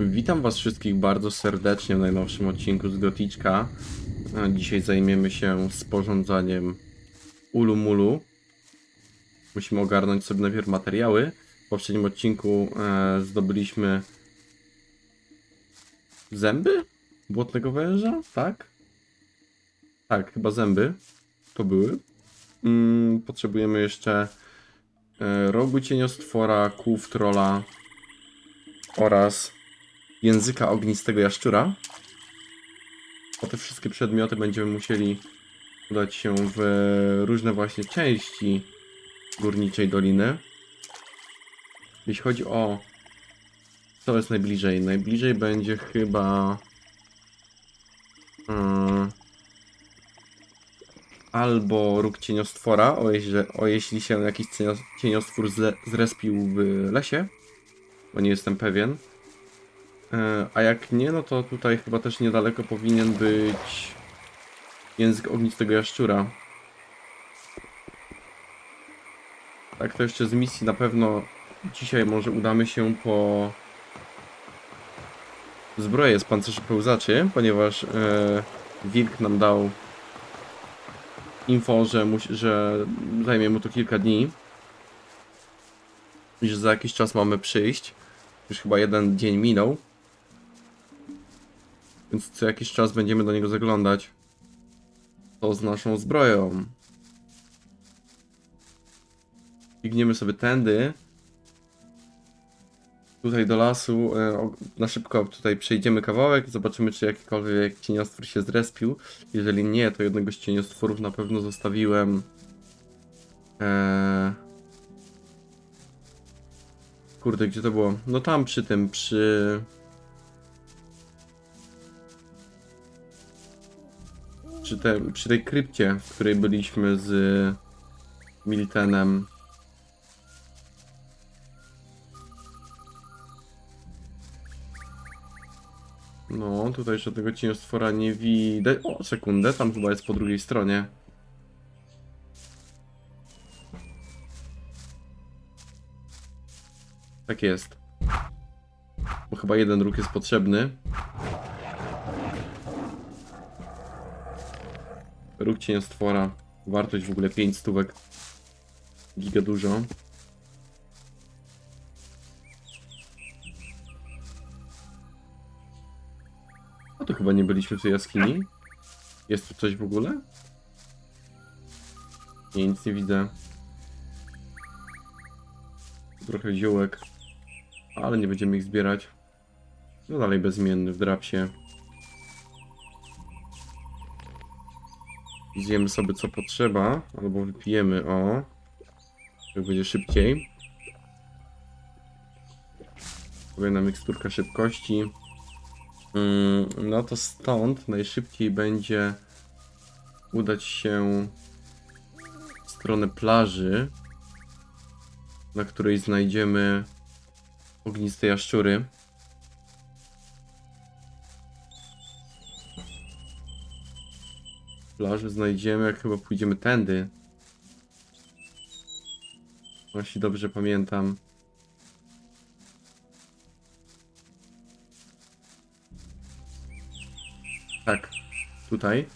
Witam Was wszystkich bardzo serdecznie w najnowszym odcinku z Goticzka. A Dzisiaj zajmiemy się sporządzaniem Ulumulu. Musimy ogarnąć sobie najpierw materiały. W poprzednim odcinku e, zdobyliśmy zęby błotnego węża, tak? Tak, chyba zęby to były. Mm, potrzebujemy jeszcze e, rogu cieniostwora, kłów trola oraz języka ognistego jaszczura. Po te wszystkie przedmioty będziemy musieli udać się w różne właśnie części górniczej doliny. Jeśli chodzi o co jest najbliżej, najbliżej będzie chyba mm, albo róg cieniostwora, o, jeśli, o jeśli się jakiś cienios- cieniostwór zrespił w lesie, bo nie jestem pewien. E, A jak nie, no to tutaj chyba też niedaleko powinien być język ognistego jaszczura. Tak, to jeszcze z misji na pewno dzisiaj może udamy się po zbroję z pancerzy pełzaczy, ponieważ e, Wilk nam dał info, że, że zajmie mu to kilka dni. I że za jakiś czas mamy przyjść. Już chyba jeden dzień minął. Więc co jakiś czas będziemy do niego zaglądać. To z naszą zbroją. Biegniemy sobie tędy. Tutaj do lasu. e, Na szybko tutaj przejdziemy kawałek. Zobaczymy, czy jakikolwiek cieniostwór się zrespił. Jeżeli nie, to jednego z cieniostworów na pewno zostawiłem. Eee... Kurde, gdzie to było? No tam przy tym, przy... Przy, te, przy tej krypcie, w której byliśmy z Miltenem. No, tutaj żadnego cieniostwora nie widać. O, sekundę, tam chyba jest po drugiej stronie. Tak jest. Bo chyba jeden róg jest potrzebny. Róg cieniostwora. Wartość w ogóle 5 stówek. Giga dużo. A to chyba nie byliśmy w tej jaskini. Jest tu coś w ogóle? Nie, nic nie widzę. Trochę ziołek. Ale nie będziemy ich zbierać. No dalej bezmienny w drapsie. Zjemy sobie co potrzeba, albo wypijemy o. Jak będzie szybciej. Kolejna miksturka szybkości. Mm, no to stąd najszybciej będzie udać się w stronę plaży, na której znajdziemy ogniste jaszczury. Plaży znajdziemy, jak chyba pójdziemy tędy. Jeśli dobrze pamiętam. Tak, tutaj,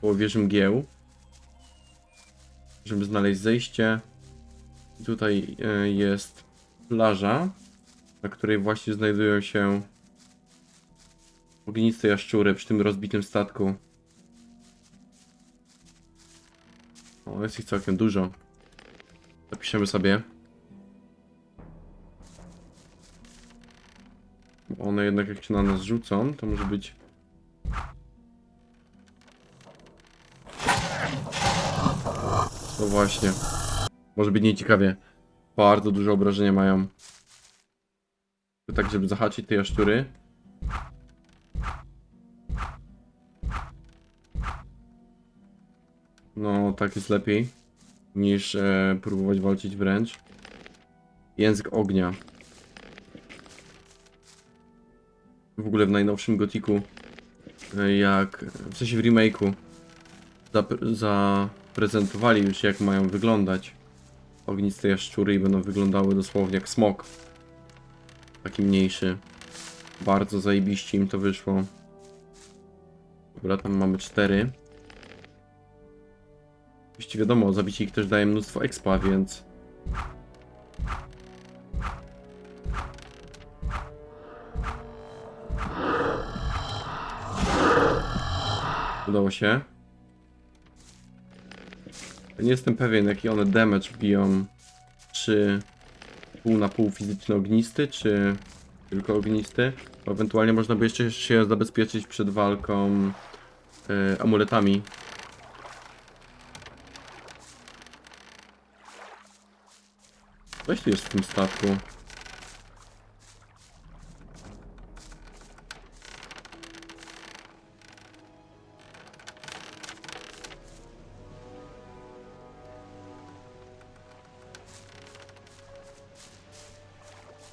koło wieży mgieł. Żeby znaleźć zejście. Tutaj e, jest plaża, na której właśnie znajdują się ogniste jaszczury przy tym rozbitym statku. Jest ich całkiem dużo. Zapiszemy sobie. Bo one jednak jak się na nas rzucą, to może być No właśnie. Może być nieciekawie. Bardzo duże obrażenia mają. Tak, żeby zahaczyć te jaszczury. No, tak jest lepiej. Niż e, próbować walczyć wręcz. Język ognia. W ogóle w najnowszym gotiku, e, jak w sensie w remake'u, zap- zaprezentowali już jak mają wyglądać ogniste jaszczury i będą wyglądały dosłownie jak smok. Taki mniejszy. Bardzo zajebiście im to wyszło. Dobra, tam mamy cztery. Oczywiście wiadomo, zabicie ich też daje mnóstwo expa, więc... Udało się. Nie jestem pewien, jaki one damage biją. Czy pół na pół fizyczny ognisty, czy tylko ognisty? Ewentualnie można by jeszcze się zabezpieczyć przed walką y, amuletami. Weź tu jest w tym statku.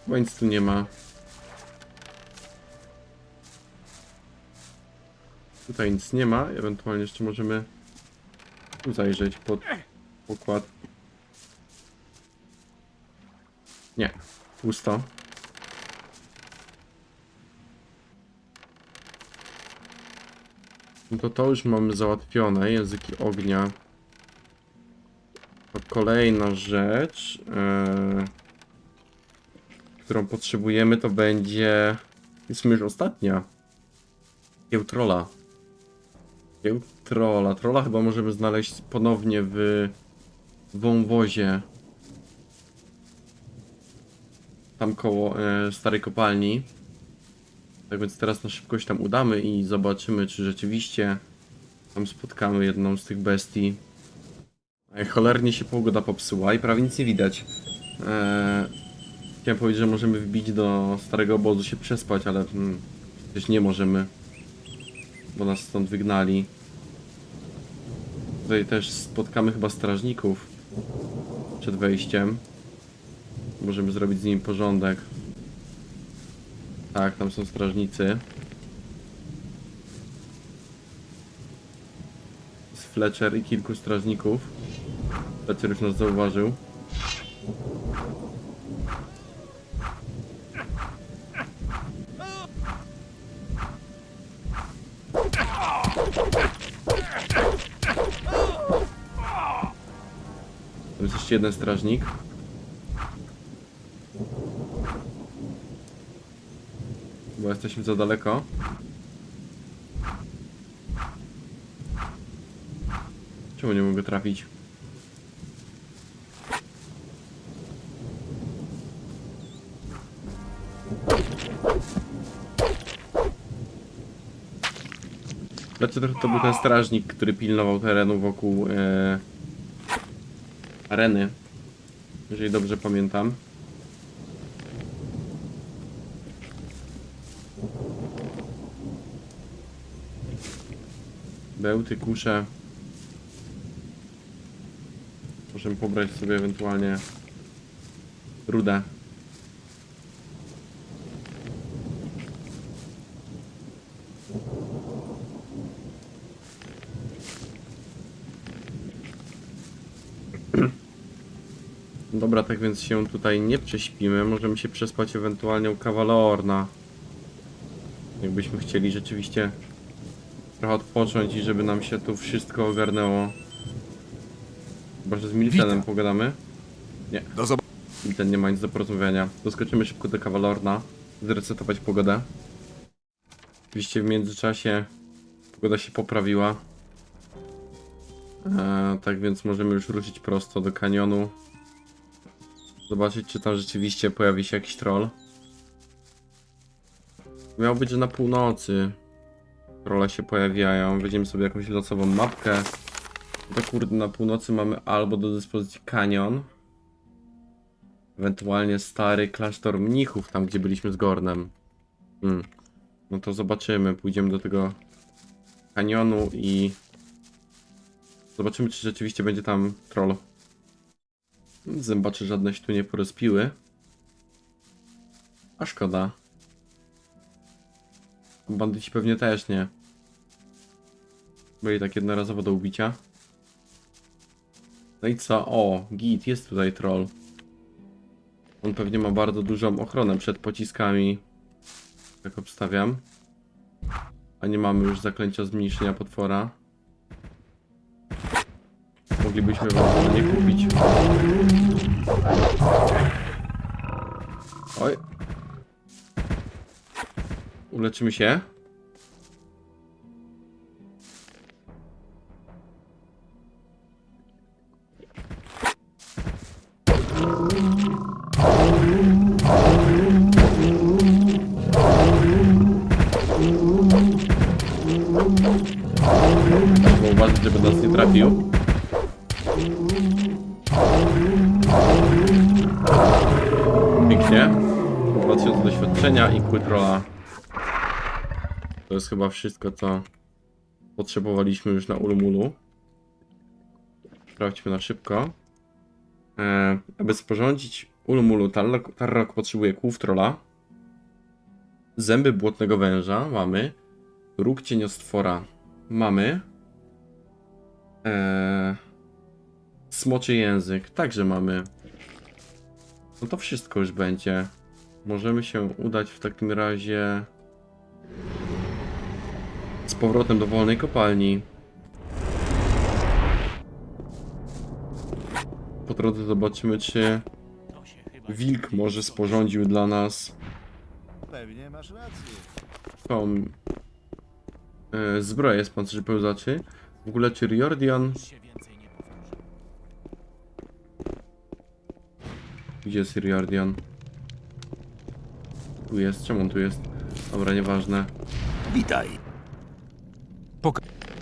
Bo nic tu nie ma. Tutaj nic nie ma, ewentualnie jeszcze możemy zajrzeć pod pokład. Nie, pusto. No to to już mamy załatwione, języki ognia. To kolejna rzecz, e, którą potrzebujemy, to będzie... Jest już ostatnia. Kiełtrola. Kiełtrola. Trolla chyba możemy znaleźć ponownie w wąwozie. Tam koło e, starej kopalni. Tak więc teraz na szybkość tam udamy i zobaczymy, czy rzeczywiście tam spotkamy jedną z tych bestii. Ej, cholernie się pogoda popsuła i prawie nic nie widać. Eee, chciałem powiedzieć, że możemy wbić do starego obozu się przespać, ale hmm, przecież nie możemy. Bo nas stąd wygnali. Tutaj też spotkamy chyba strażników przed wejściem. Możemy zrobić z nimi porządek. Tak, tam są strażnicy. Jest Fletcher i kilku strażników. Fletcher już nas zauważył. Tu jest jeszcze jeden strażnik. Jesteśmy za daleko. Czemu nie mogę trafić? Znaczy to, był ten strażnik, który pilnował terenu wokół e, areny. Jeżeli dobrze pamiętam. Bełty, kusze. Możemy pobrać sobie ewentualnie rudę. Dobra, tak więc się tutaj nie prześpimy. Możemy się przespać ewentualnie u Kawalorna. Jakbyśmy chcieli rzeczywiście trochę odpocząć i żeby nam się tu wszystko ogarnęło. Chyba, że z Miltenem Witam. pogadamy. Do zob- Milten nie ma nic do porozmawiania. Doskoczymy szybko do Kawalorna. Zresetować pogodę. Oczywiście w międzyczasie pogoda się poprawiła. Eee, tak więc możemy już ruszyć prosto do kanionu. Zobaczyć, czy tam rzeczywiście pojawi się jakiś troll. Miało być, że na północy trolle się pojawiają. Weźmiemy sobie jakąś losową mapkę. To kurde, na północy mamy albo do dyspozycji kanion, ewentualnie stary klasztor mnichów, tam gdzie byliśmy z Gornem. Hmm. No to zobaczymy, pójdziemy do tego kanionu i zobaczymy, czy rzeczywiście będzie tam troll. Zębacze żadne się tu nie porozpiły. A szkoda. Bandyci pewnie też nie. Byli tak jednorazowo do ubicia. No i co? O, git, jest tutaj troll. On pewnie ma bardzo dużą ochronę przed pociskami Tak obstawiam. A nie mamy już zaklęcia zmniejszenia potwora. Moglibyśmy wam nie kupić. Oj. Uleczymy się. Chyba wszystko, co potrzebowaliśmy już na Ulumulu. Sprawdźmy na szybko. E, aby sporządzić Ulumulu, Tarrok, Tarrok potrzebuje kłów trolla, zęby błotnego węża mamy, róg cieniostwora mamy, e, smoczy język także mamy. No to wszystko już będzie. Możemy się udać w takim razie z powrotem do wolnej kopalni. Po drodze zobaczymy, czy wilk może sporządził dla nas Pewnie masz rację. tą e, zbroję z pancerzy pełzaczy. W ogóle czy Riordian... Gdzie jest Riordian? Tu jest, czemu on tu jest? Dobra, nieważne. Witaj.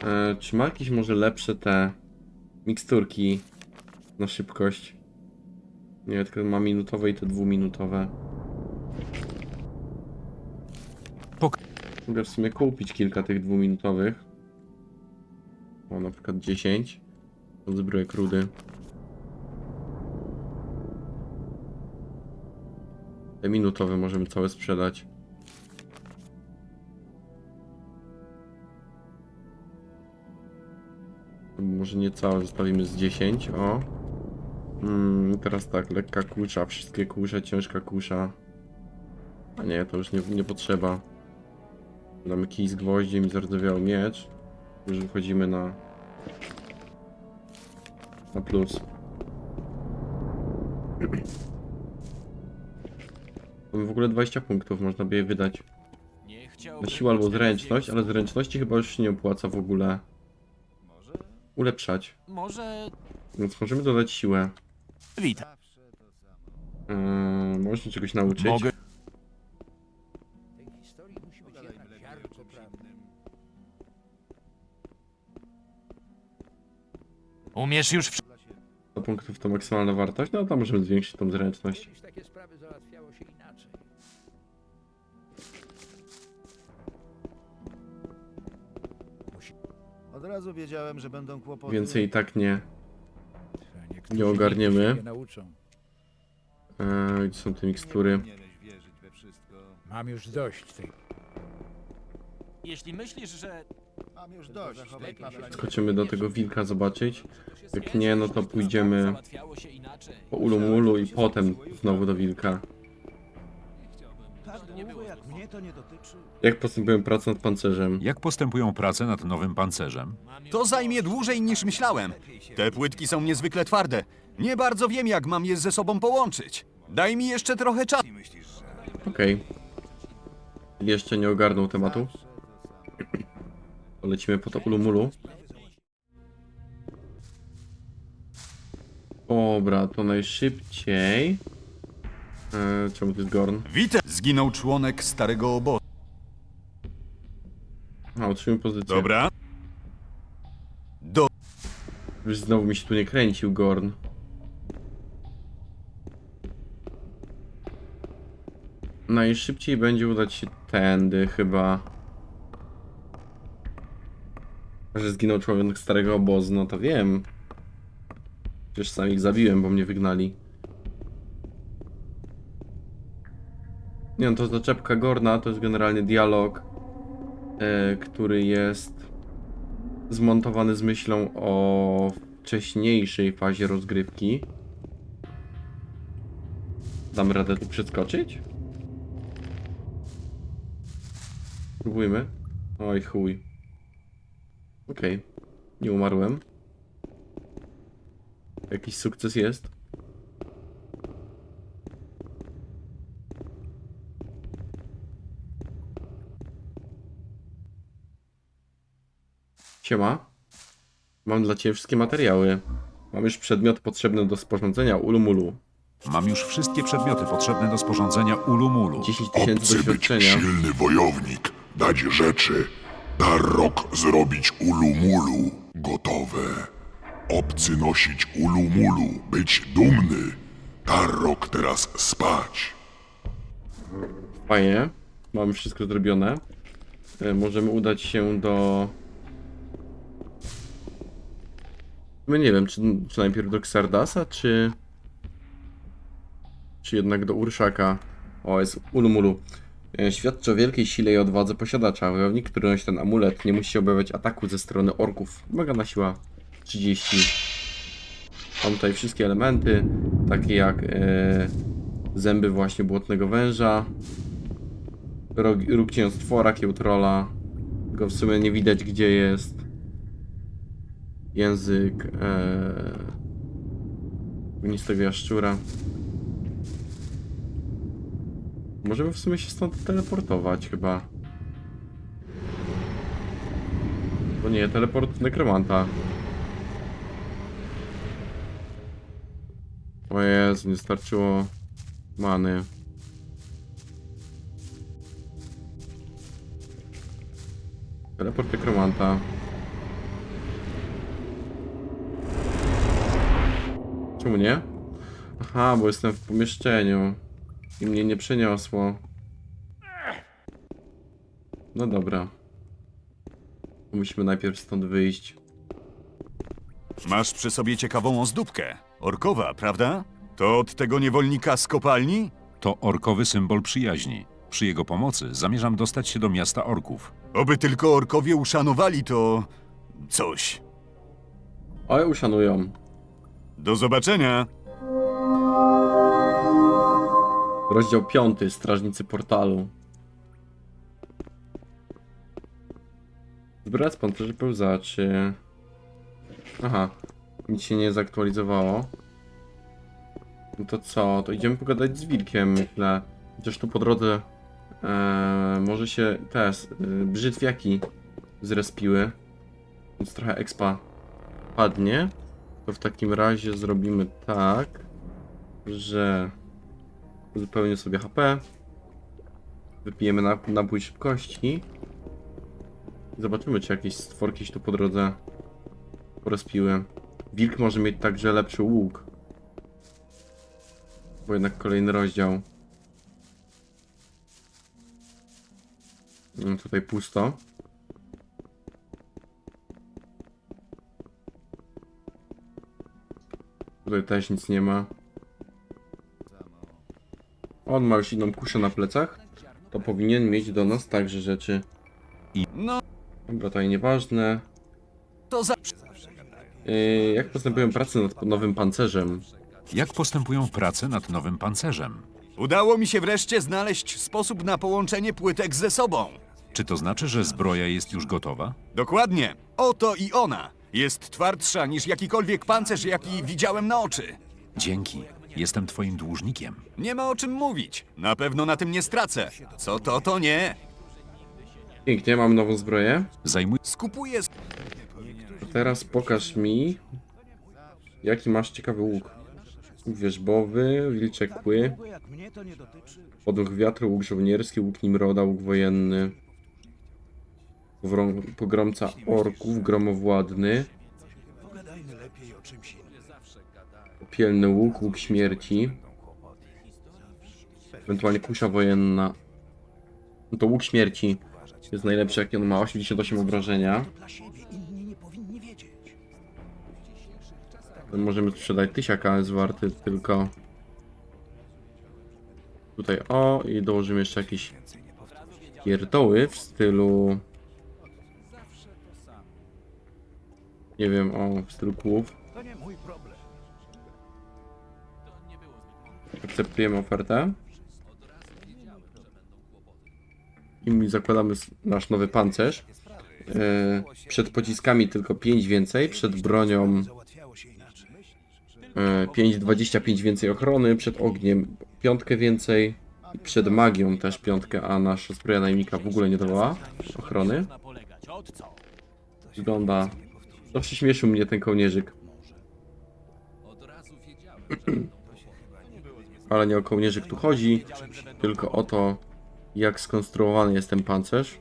E, czy ma jakieś może lepsze te miksturki na szybkość? Nie, tylko ma minutowe i te dwuminutowe. Pok- Mogę w sumie kupić kilka tych dwuminutowych. O, na przykład 10. Od zbrojek rudy. Te minutowe możemy całe sprzedać. Może nie całe, zostawimy z 10, o. Mm, teraz tak, lekka kusza, wszystkie kusze, ciężka kusza. A nie, to już nie, nie potrzeba. Damy kij z gwoździem i zardzewiały miecz. Już wychodzimy na... Na plus. Mamy w ogóle 20 punktów, można by je wydać na siłę albo zręczność, ale zręczności chyba już się nie opłaca w ogóle? Ulepszać. Może Więc możemy dodać siłę. witam. Yy, można czegoś nauczyć. Mogę. Umiesz już w... Dla siebie. 100 punktów to maksymalna wartość, no to możemy zwiększyć tą zręczność. Kiedyś takie sprawy załatwiało się Od razu wiedziałem, że będą kłopoty. Więcej i tak nie. Niektórzy Nie ogarniemy. się nauczą. Yy, gdzie są te mikstury? powinieneś wierzyć we wszystko. Mam już dość tej Jeśli myślisz, że... Mam już dość. Zachowaj. Skoczymy do tego wilka zobaczyć. Jak nie, no to pójdziemy Załatwiało się inaczej. po Ulumulu i potem znowu do wilka. Jak mnie to nie dotyczy. Jak postępują prace nad pancerzem? Jak postępują prace nad nowym pancerzem? To zajmie dłużej niż myślałem. Te płytki są niezwykle twarde. Nie bardzo wiem, jak mam je ze sobą połączyć. Daj mi jeszcze trochę czasu. Okej. Jeszcze nie ogarnął tematu. Lecimy po to Ulumulu. Dobra, to najszybciej. Eee, czemu to jest Gorn? Witaj! Zginął członek starego obozu. A, otrzymujemy pozycję. Dobra. Do... Już znowu mi się tu nie kręcił Gorn. Najszybciej będzie udać się tędy chyba. Że zginął człowiek starego obozu, no to wiem. Przecież sam ich zabiłem, bo mnie wygnali. Nie no, to zaczepka Gorna to jest generalnie dialog, e, który jest zmontowany z myślą o wcześniejszej fazie rozgrywki. Damy radę tu przeskoczyć? Spróbujmy. Oj chuj. Okej. Nie umarłem. Jakiś sukces jest. Siema. Mam dla Ciebie wszystkie materiały. Mam już przedmiot potrzebny do sporządzenia ulumulu. Mam już wszystkie przedmioty potrzebne do sporządzenia ulumulu. 10 tysięcy Obcy być doświadczenia. silny wojownik, dać rzeczy, Tarrok zrobić ulumulu, gotowe. Obcy nosić ulumulu, być dumny, Tarrok teraz spać. Fajnie. Mamy wszystko zrobione. E, Możemy udać się do... My nie wiem, czy, czy najpierw do Xardasa, czy... Czy jednak do Urszaka. O, jest Ulumulu. E, Świadczy o wielkiej sile i odwadze posiadacza. Wojownik, który nosi ten amulet, nie musi obawiać ataku ze strony orków. Wymagana siła 30. Mam tutaj wszystkie elementy, takie jak e, zęby właśnie błotnego węża, rog, róg cieniostwora, kiełtrola. Go w sumie nie widać gdzie jest. Język e, ognistego jaszczura. Możemy w sumie się stąd teleportować chyba. To nie, teleport nekromanta. O Jezu, nie starczyło many. Teleport nekromanta. Czemu nie? Aha, bo jestem w pomieszczeniu. I mnie nie przeniosło. No dobra. Musimy najpierw stąd wyjść. Masz przy sobie ciekawą ozdóbkę. Orkowa, prawda? To od tego niewolnika z kopalni? To orkowy symbol przyjaźni. Przy jego pomocy zamierzam dostać się do miasta orków. Oby tylko orkowie uszanowali to... coś. Oj, uszanują. Do zobaczenia! Rozdział 5. Strażnicy portalu. Zbierać pancerzy pełzaczy. Aha. Nic się nie zaktualizowało. No to co? To idziemy pogadać z Wilkiem, myślę. Chociaż tu po drodze e, może się te e, brzytwiaki zrespiły. Więc trochę expa padnie. To w takim razie zrobimy tak, że Uzupełnię sobie HP. Wypijemy nap napój szybkości. Zobaczymy, czy jakieś stworki się tu po drodze porozpiły. Wilk może mieć także lepszy łuk. Bo jednak kolejny rozdział. No, tutaj pusto. Tutaj też nic nie ma. On ma już inną kuszę na plecach. To powinien mieć do nas także rzeczy. No, Dobra, to nieważne. to za... Yy, jak postępują prace nad nowym pancerzem? Jak postępują prace nad nowym pancerzem? Udało mi się wreszcie znaleźć sposób na połączenie płytek ze sobą. Czy to znaczy, że zbroja jest już gotowa? Dokładnie. Oto i ona. Jest twardsza niż jakikolwiek pancerz, jaki widziałem na oczy. Dzięki. Jestem twoim dłużnikiem. Nie ma o czym mówić. Na pewno na tym nie stracę. Co to, to nie. Pięknie, mam nową zbroję. Zajmuj Skupuję... A teraz pokaż mi, jaki masz ciekawy łuk. Łuk wierzbowy, wilcze kły, podmuch wiatru, łuk żołnierski, łuk Nimroda, łuk wojenny. Pogromca orków, gromowładny. Pielny łuk, łuk śmierci. Ewentualnie kusza wojenna. No to łuk śmierci jest najlepszy, jaki on ma. 88 obrażenia. Możemy sprzedać tysiaka, jest warty tylko. Tutaj o i dołożymy jeszcze jakieś pierdoły w stylu. Nie wiem, o, w stylu kłów. To nie mój problem. Akceptujemy ofertę. I zakładamy nasz nowy pancerz. E, przed pociskami tylko 5 więcej, przed bronią e, 5,25 więcej ochrony, przed ogniem piątkę więcej, i przed magią też piątkę, a nasza zbroja najemnika w ogóle nie dawała ochrony. Wygląda... To przyśmieszył mnie ten kołnierzyk. Ale nie o kołnierzyk tu chodzi, tylko o to, jak skonstruowany jest ten pancerz.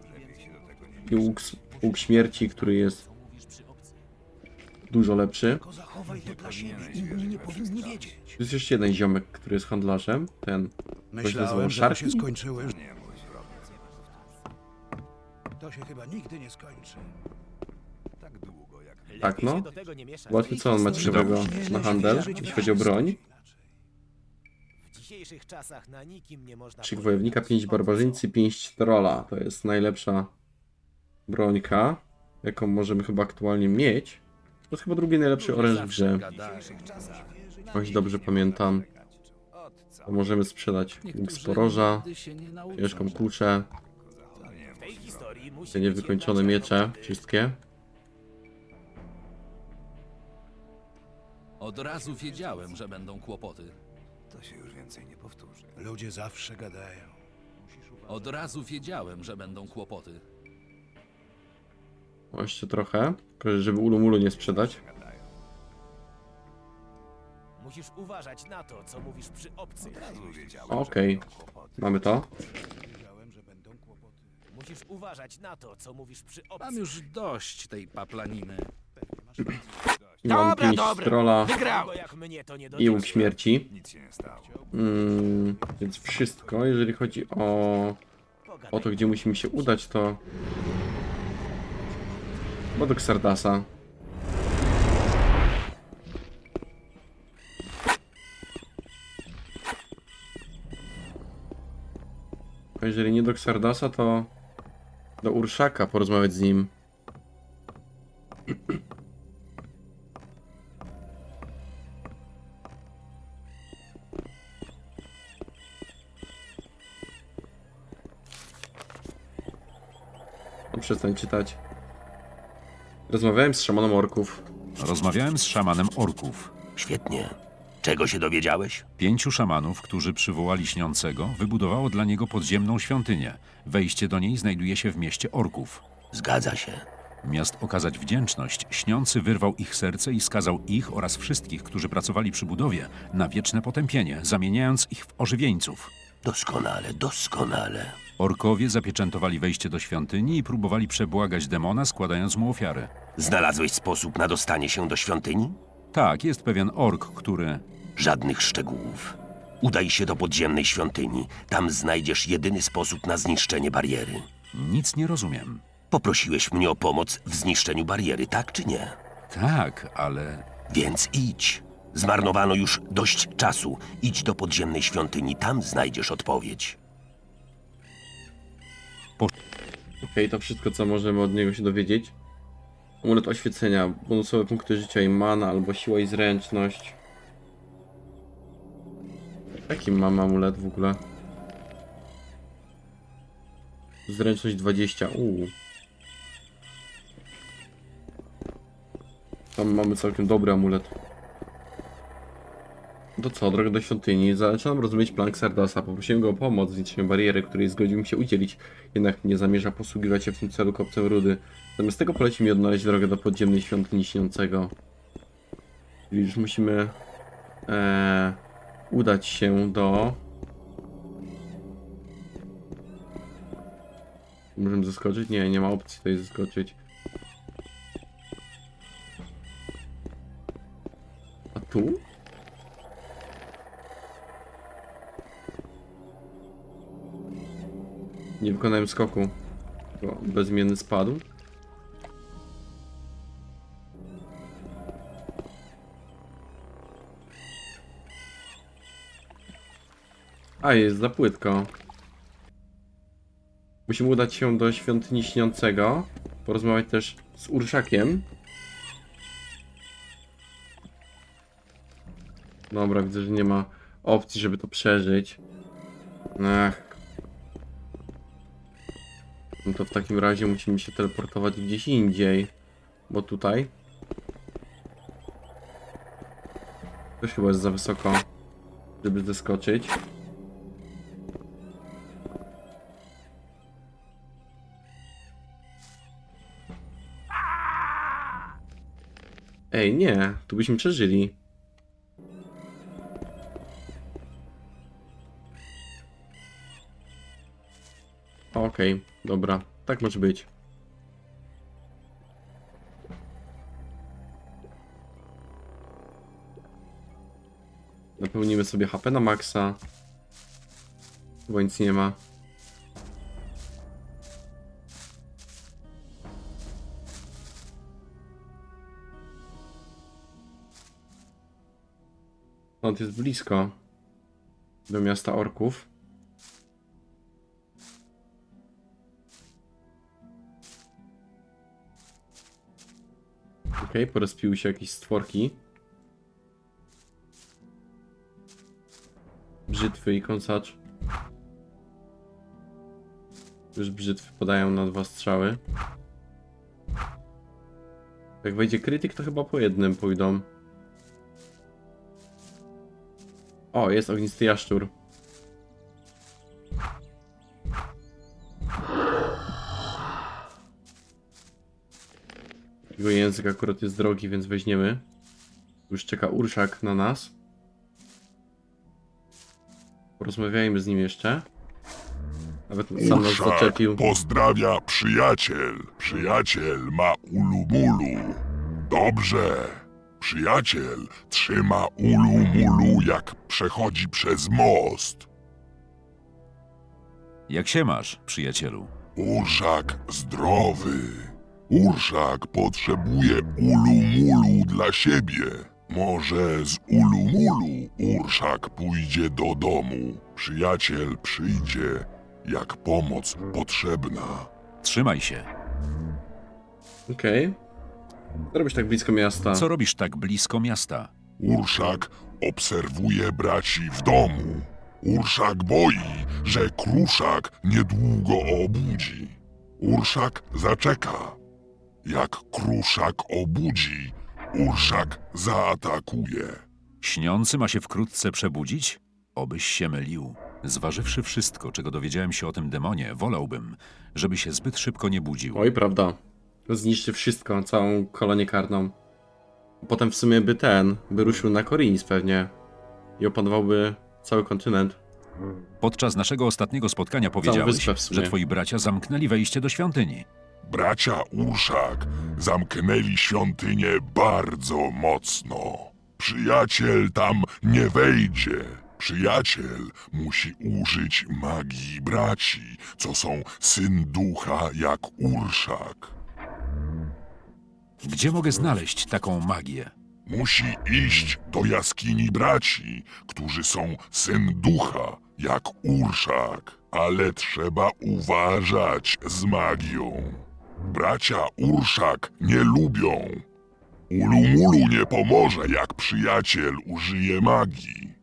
I łuk, łuk śmierci, który jest dużo lepszy. Tylko zachowaj to dla siebie. Inni nie powinni wiedzieć. Tu jest jeszcze jeden ziomek, który jest handlarzem. Ten. Myślałem, że to się skończyło. To się chyba nigdy nie skończy. Tak, no. Właśnie co on ma ciekawego na handel, jeśli chodzi o broń? W dzisiejszych czasach na nikim nie można Krzyk wojownika, pięść barbarzyńcy, pięść trolla. To jest najlepsza brońka, jaką możemy chyba aktualnie mieć. To jest chyba drugi najlepszy oręż w grze. Ile dobrze pamiętam. To możemy sprzedać łuk sporoża, ciężką kuszę, te niewykończone miecze, wszystkie. Od razu wiedziałem, że będą kłopoty. Ludzie zawsze gadają. Od razu wiedziałem, że będą kłopoty. O, jeszcze trochę, żeby ulumulu nie sprzedać. Musisz uważać na to, co mówisz przy obcych. Okej, mamy to. Wiedziałem, że będą kłopoty. Musisz uważać na to, co mówisz przy Mam obcych. już dość tej paplaniny. Bo jak mnie to nie i łuk dotyczy. śmierci. Mm, więc wszystko, jeżeli chodzi o, o to, gdzie musimy się udać, to... Chyba do Xardasa. A jeżeli nie do Xardasa, to do Urszaka porozmawiać z nim. Przestań czytać. Rozmawiałem z szamanem orków. Rozmawiałem z szamanem orków. Świetnie. Czego się dowiedziałeś? Pięciu szamanów, którzy przywołali śniącego, wybudowało dla niego podziemną świątynię. Wejście do niej znajduje się w mieście orków. Zgadza się. Miast okazać wdzięczność, śniący wyrwał ich serce i skazał ich oraz wszystkich, którzy pracowali przy budowie, na wieczne potępienie, zamieniając ich w ożywieńców. Doskonale, doskonale. Orkowie zapieczętowali wejście do świątyni i próbowali przebłagać demona, składając mu ofiary. Znalazłeś sposób na dostanie się do świątyni? Tak, jest pewien ork, który. Żadnych szczegółów. Udaj się do podziemnej świątyni. Tam znajdziesz jedyny sposób na zniszczenie bariery. Nic nie rozumiem. Poprosiłeś mnie o pomoc w zniszczeniu bariery, tak czy nie? Tak, ale. Więc idź. Zmarnowano już dość czasu. Idź do podziemnej świątyni, tam znajdziesz odpowiedź. Okej, to wszystko, co możemy od niego się dowiedzieć. Amulet oświecenia, bonusowe punkty życia i mana, albo siła i zręczność. Jaki mam amulet w ogóle? Zręczność 20, uuu. Tam mamy całkiem dobry amulet. To co, droga do świątyni. Zaczynam rozumieć plan Xardasa. Poprosiłem go o pomoc zniszczeniu bariery, której zgodził mi się udzielić. Jednak nie zamierza posługiwać się w tym celu kopcem rudy. Zamiast tego poleci mi odnaleźć drogę do podziemnej świątyni śniącego. Czyli już musimy e, udać się do... Możemy zaskoczyć? Nie, nie ma opcji tutaj zaskoczyć. A tu? Nie wykonałem skoku. Bo bezimienny spadł. A, jest za płytko. Musimy udać się do świątyni śniącego. Porozmawiać też z Urszakiem. Dobra, widzę, że nie ma opcji, żeby to przeżyć. Ach. No to w takim razie musimy się teleportować gdzieś indziej. Bo tutaj... To chyba jest za wysoko, żeby zeskoczyć. Ej, nie, tu byśmy przeżyli. Okej, dobra, tak może być. Napełnimy sobie HP na maksa. Bo nic nie ma. Stąd jest blisko do miasta orków. Okej, porozpiły się jakieś stworki. Brzytwy i kąsacz. Już brzytwy podają na dwa strzały. Jak wejdzie krytyk, to chyba po jednym pójdą. O, jest ognisty jaszczur. Jego język akurat jest drogi, więc weźmiemy. Już czeka Urszak na nas. Porozmawiajmy z nim jeszcze. Nawet sam nas Urszak zaczepił. pozdrawia przyjaciel. Przyjaciel ma ulumulu. Dobrze. Przyjaciel trzyma ulumulu jak przechodzi przez most. Jak się masz, przyjacielu? Urszak zdrowy. Urszak potrzebuje ulumulu dla siebie. Może z ulumulu Urszak pójdzie do domu. Przyjaciel przyjdzie, jak pomoc potrzebna. Trzymaj się. Okej. Co robisz tak blisko miasta? Co robisz tak blisko miasta? Urszak obserwuje braci w domu. Urszak boi, że Kruszak niedługo obudzi. Urszak zaczeka. Jak Kruszak obudzi, Urszak zaatakuje. Śniący ma się wkrótce przebudzić? Obyś się mylił. Zważywszy wszystko, czego dowiedziałem się o tym demonie, wolałbym, żeby się zbyt szybko nie budził. Oj, prawda. Zniszczy wszystko, całą kolonię karną. Potem w sumie by ten, by ruszył na Korinis pewnie. I opanowałby cały kontynent. Podczas naszego ostatniego spotkania powiedziałeś, wyspę w sumie. że twoi bracia zamknęli wejście do świątyni. Bracia Urszak zamknęli świątynię bardzo mocno. Przyjaciel tam nie wejdzie. Przyjaciel musi użyć magii braci, co są syn ducha jak Urszak. Gdzie mogę znaleźć taką magię? Musi iść do jaskini braci, którzy są syn ducha, jak Urszak. Ale trzeba uważać z magią. Bracia Urszak nie lubią. Ulumulu nie pomoże, jak przyjaciel użyje magii.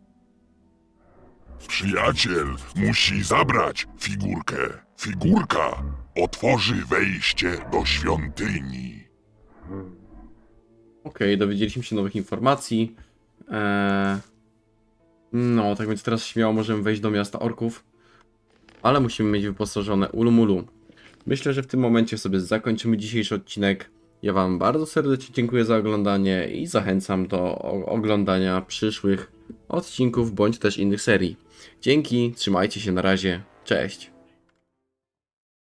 Przyjaciel musi zabrać figurkę. Figurka otworzy wejście do świątyni. Okej, dowiedzieliśmy się nowych informacji. Eee... No, tak więc teraz śmiało możemy wejść do miasta orków. Ale musimy mieć wyposażone Ulumulu. Myślę, że w tym momencie sobie zakończymy dzisiejszy odcinek. Ja Wam bardzo serdecznie dziękuję za oglądanie i zachęcam do oglądania przyszłych odcinków bądź też innych serii. Dzięki, trzymajcie się na razie, cześć.